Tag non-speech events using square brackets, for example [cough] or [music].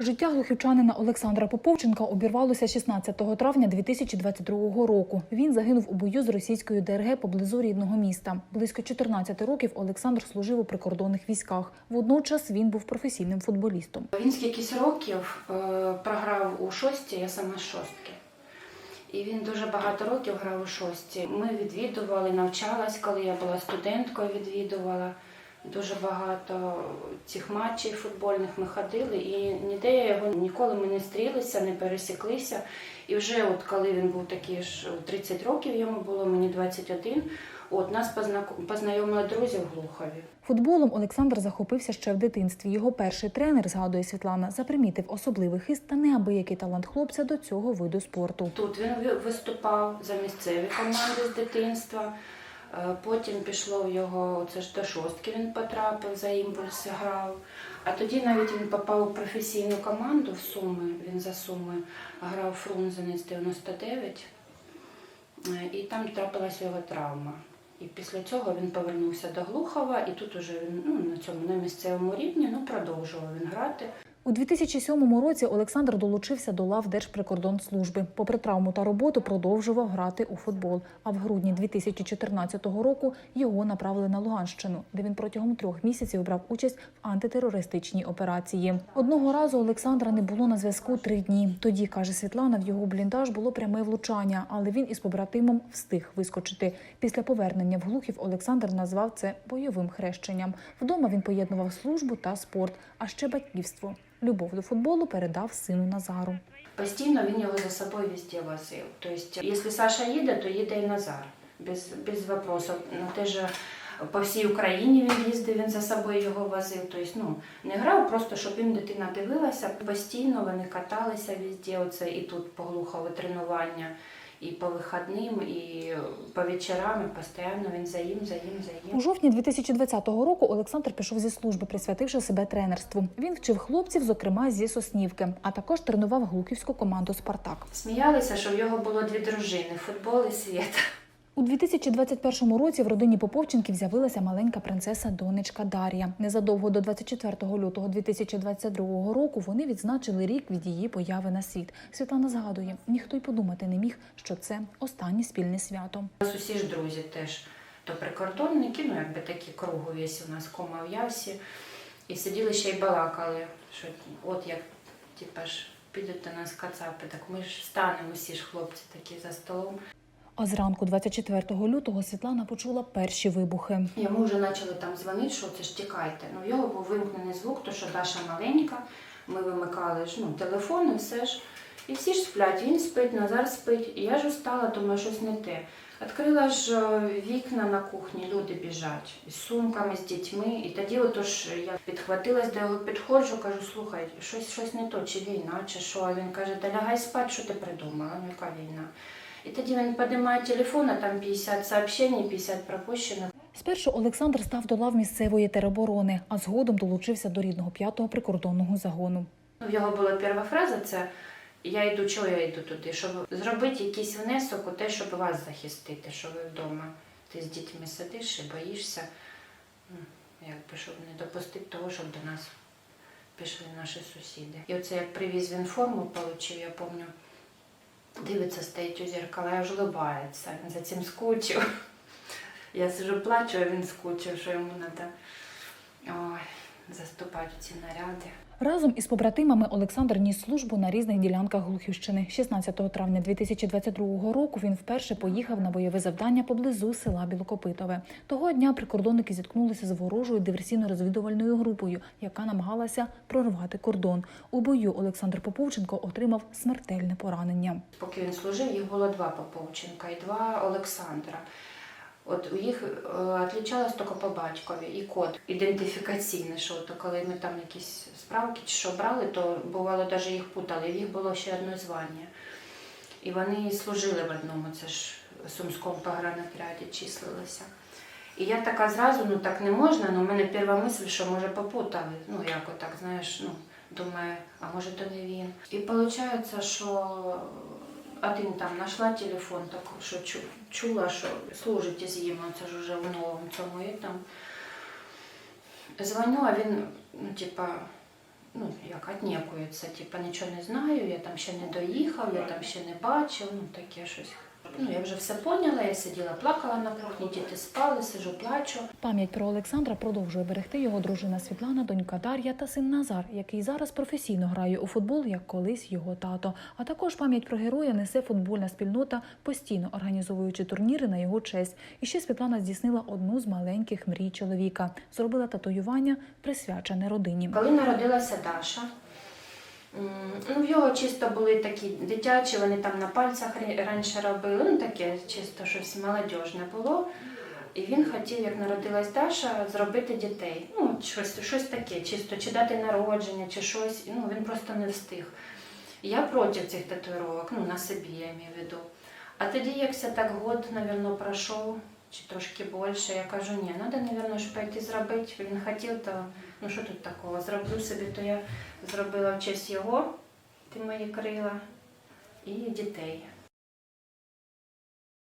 Життя глухівчанина Олександра Поповченка обірвалося 16 травня 2022 року. Він загинув у бою з російською ДРГ поблизу рідного міста. Близько 14 років Олександр служив у прикордонних військах. Водночас він був професійним футболістом. Він скількись років е, програв у шості, я сама з шостки. І він дуже багато років грав у шості. Ми відвідували, навчалась, коли я була студенткою, відвідувала. Дуже багато цих матчів футбольних ми ходили, і ніде я його ніколи ми не стрілися, не пересіклися. І вже от коли він був такий ж 30 років йому було, мені 21, от нас познайомили друзі в Глухові. Футболом Олександр захопився ще в дитинстві. Його перший тренер, згадує Світлана, запримітив особливий хист та неабиякий талант хлопця до цього виду спорту. Тут він ви- виступав за місцеві команди з дитинства. Е, Потім пішло в його це ж до шостки. Він потрапив за імпульс, грав. А тоді навіть він попав у професійну команду в Суми. Він за Суми грав Фрунзенець 99. Е, І там трапилася його травма. І після цього він повернувся до Глухова, і тут уже він ну, на цьому на місцевому рівні ну, продовжував він грати. У 2007 році Олександр долучився до лав Держприкордонслужби. Попри травму та роботу, продовжував грати у футбол. А в грудні 2014 року його направили на Луганщину, де він протягом трьох місяців брав участь в антитерористичній операції. Одного разу Олександра не було на зв'язку три дні. Тоді каже Світлана, в його бліндаж було пряме влучання, але він із побратимом встиг вискочити. Після повернення в Глухів Олександр назвав це бойовим хрещенням. Вдома він поєднував службу та спорт, а ще батьківство. Любов до футболу передав сину Назару. Постійно він його за собою везде возив. Тобто, якщо Саша їде, то їде і Назар. Без, без вопросів. На те ж по всій Україні він їздив, він за собою його возив. Тобто, ну, не грав, просто щоб їм дитина дивилася. Постійно вони каталися везде, оце і тут поглухали тренування, і по вихідним, і по вечорам, і постійно він за їм, за їм, за їм. У жовтні 2020 року Олександр пішов зі служби, присвятивши себе тренерству. Він вчив хлопців, зокрема зі Соснівки, а також тренував глуківську команду Спартак. Сміялися, що в його було дві дружини футбол і світ. У 2021 році в родині Поповченків з'явилася маленька принцеса донечка Дар'я. Незадовго до 24 лютого 2022 року вони відзначили рік від її появи на світ. Світлана згадує, ніхто й подумати не міг, що це останнє спільне свято. У усі ж друзі теж то прикордонники, ну якби такі кругові у нас кома в Явсі. І сиділи ще й балакали, що от як типа ж підуть до нас кацапи, так ми ж встанемо усі ж хлопці такі за столом. А зранку 24 лютого Світлана почула перші вибухи. Йому вже почали там дзвонити, що це ж тікайте. Ну, в його був вимкнений звук, то що Даша маленька, ми вимикали ж ну, телефон і все ж. І всі ж сплять, він спить, Назар спить. І я ж устала, думаю, щось не те. Відкрила ж е, вікна на кухні, люди біжать з сумками, з дітьми. І тоді отож я підхватилась до його, підходжу, кажу, слухай, щось, щось не то, чи війна, чи що. А він каже, та лягай спать, що ти придумала, ну яка війна. І тоді він піднімає телефон, а там 50 сообщень, 50 пропущених. Спершу Олександр став до лав місцевої тероборони, а згодом долучився до рідного п'ятого прикордонного загону. В його була перша фраза це я йду, чого я йду туди, щоб зробити якийсь внесок у те, щоб вас захистити, що ви вдома. Ти з дітьми сидиш і боїшся, ну, якби, щоб не допустити того, щоб до нас пішли наші сусіди. І оце як привіз він форму, отримав, я пам'ятаю, дивиться, стоїть у зеркало, аж улибається, він за цим скучив. [laughs] Я сижу, плачу, а він скучив, що йому треба заступати в ці наряди. Разом із побратимами Олександр ніс службу на різних ділянках Глухівщини. 16 травня 2022 року він вперше поїхав на бойове завдання поблизу села Білокопитове. Того дня прикордонники зіткнулися з ворожою диверсійно-розвідувальною групою, яка намагалася прорвати кордон. У бою Олександр Поповченко отримав смертельне поранення. Поки він служив, їх було два Поповченка і два Олександра. От у їх е, відлічалось тільки по батькові і код ідентифікаційний, що то коли ми там якісь справки чи що брали, то бувало навіть їх путали. В їх було ще одне звання. І вони служили в одному, це ж Сумському погранотряді числилися. І я така зразу, ну так не можна, ну в мене перша мисль, що може попутали. Ну як отак, знаєш, ну думаю, а може то не він. І виходить, що один там знайшла телефон, так що чу- чула, що служить з їм, це ж вже в новому цьому і там. Дзвоню, а він, ну, типа, ну, як отнекуються, типа нічого не знаю, я там ще не доїхав, я там ще не бачив, ну таке щось. Ну, я вже все поняла, я сиділа, плакала на кухні, діти спали, сижу, плачу. Пам'ять про Олександра продовжує берегти його дружина Світлана, донька Дар'я та син Назар, який зараз професійно грає у футбол, як колись його тато. А також пам'ять про героя несе футбольна спільнота, постійно організовуючи турніри на його честь. І ще Світлана здійснила одну з маленьких мрій чоловіка. Зробила татуювання, присвячене родині. Коли народилася Даша, ну, в його чисто були такі дитячі, вони там на пальцях раніше робили, ну таке чисто щось молодіжне було. І він хотів, як народилась Даша, зробити дітей. Ну, щось, щось таке, чисто чи дати народження, чи щось. Ну, він просто не встиг. Я проти цих татуїровок, ну, на собі я маю в виду. А тоді, як так год, мабуть, пройшов, чи трошки більше, я кажу, ні, треба, мабуть, ж пойти зробити. Він хотів, то ну що тут такого? Зроблю собі, то я зробила в честь його, ти мої крила, і дітей.